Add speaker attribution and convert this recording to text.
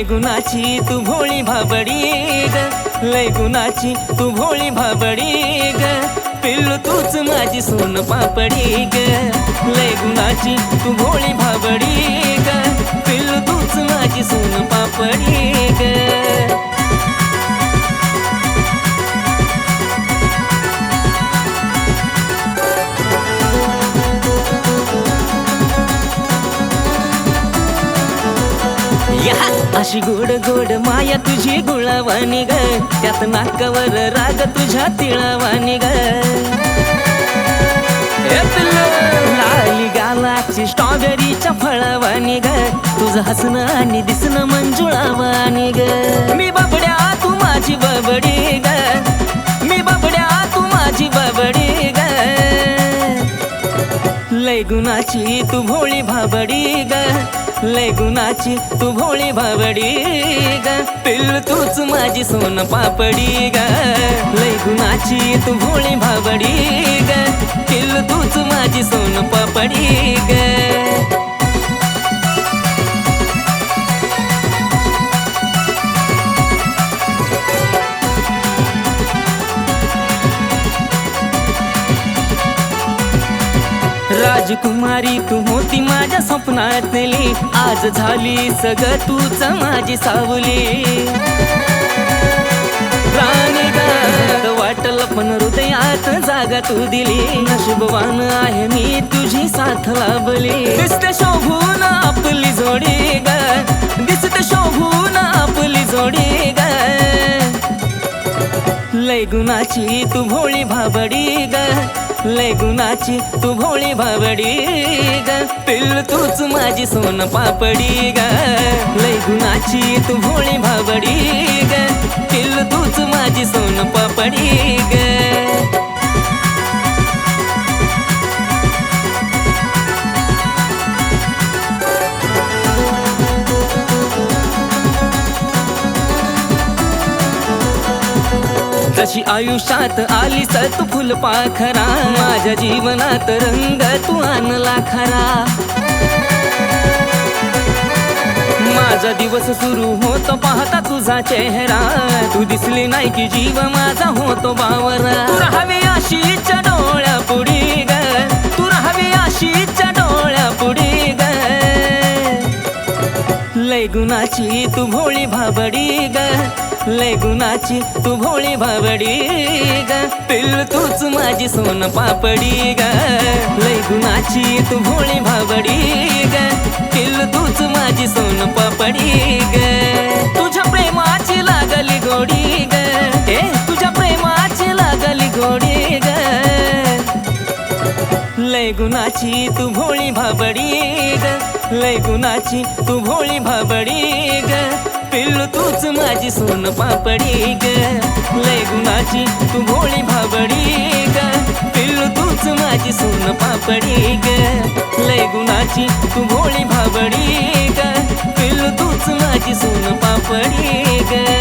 Speaker 1: लय गुणाची तू भोळी भाबडी ग. लय गुणाची तू भोळी भाबडी ग. पिल्लू तूच माझी सोन पापडी ग. लय गुणाची तू भोळी भाबडी ग. पिल्लू तूच माझी सोन पापडी ग. या. अशी गोड गोड माया तुझी गुळावानी ग त्यात नाकावर राग तुझ्या तिळावानी ग गालाची स्ट्रॉबेरीच्या फळावानी ग तुझं हसणं आणि दिसणं मंजुळावानी ग मी बाबड्या तू माझी बाबडी ग. मी बाबड्या तू माझी बाबडी ग. लय गुणाची तू भोळी भाबडी ग. लय गुणाची तू भोळी भाबडी ग. पिल्लू तूच माझी सोन पापडी ग. लय गुणाची तू भोळी भाबडी ग. पिल्लू तूच माझी सोन पापडी ग. राजकुमारी तू होती माझ्या स्वप्नातली. आज झाली सगळं तूच माझी सावली. राणी पण हृदयात जागा तू दिली. नशीबवान आहे मी तुझी साथ लाभली. दिसते शोभून आपली जोडी ग दिसते शोभून लय गुणाची तू भोळी भाबडी ग. लय गुणाची तू भोळी भाबडी ग. पिल्लू तूच माझी सोन पापडी ग. लय गुणाची तू भोळी भाबडी ग. पिल्लू तूच माझी सोन पापडी ग. अशी आयुष्यात आलीस तू फुलपाखरा माझ्या जीवनात रंग तू आणला खरा. माझा दिवस सुरू होतो पाहता तुझा चेहरा. तू दिसली नाही की जीव माझा होतो बावरा. तू राहावी आशीच्या डोळ्या पुढी ग. तू राहावी आशीच्या लय गुणाची तू भोळी भाबडी ग. लय गुणाची तू भोळी भाबडी ग. पिल तूच माझी सोन पापडी ग. लय गुणाची तू भोळी भाबडी ग. पिल तूच माझी सोन पापडी ग. तुझ्या प्रेमाची लागली गोडी लय गुणाची तू भोळी भाबडी ग. लय गुणाची तू भोळी भाबडी ग. पिल्लू तूच माझी सोन पापडी ग. लय गुणाची तू भोळी भाबडी ग. पिल्लू तूच माझी सोन पापडी ग. लय गुणाची तू भोळी भाबडी ग. पिल्लू तूच माझी सोन पापडी ग.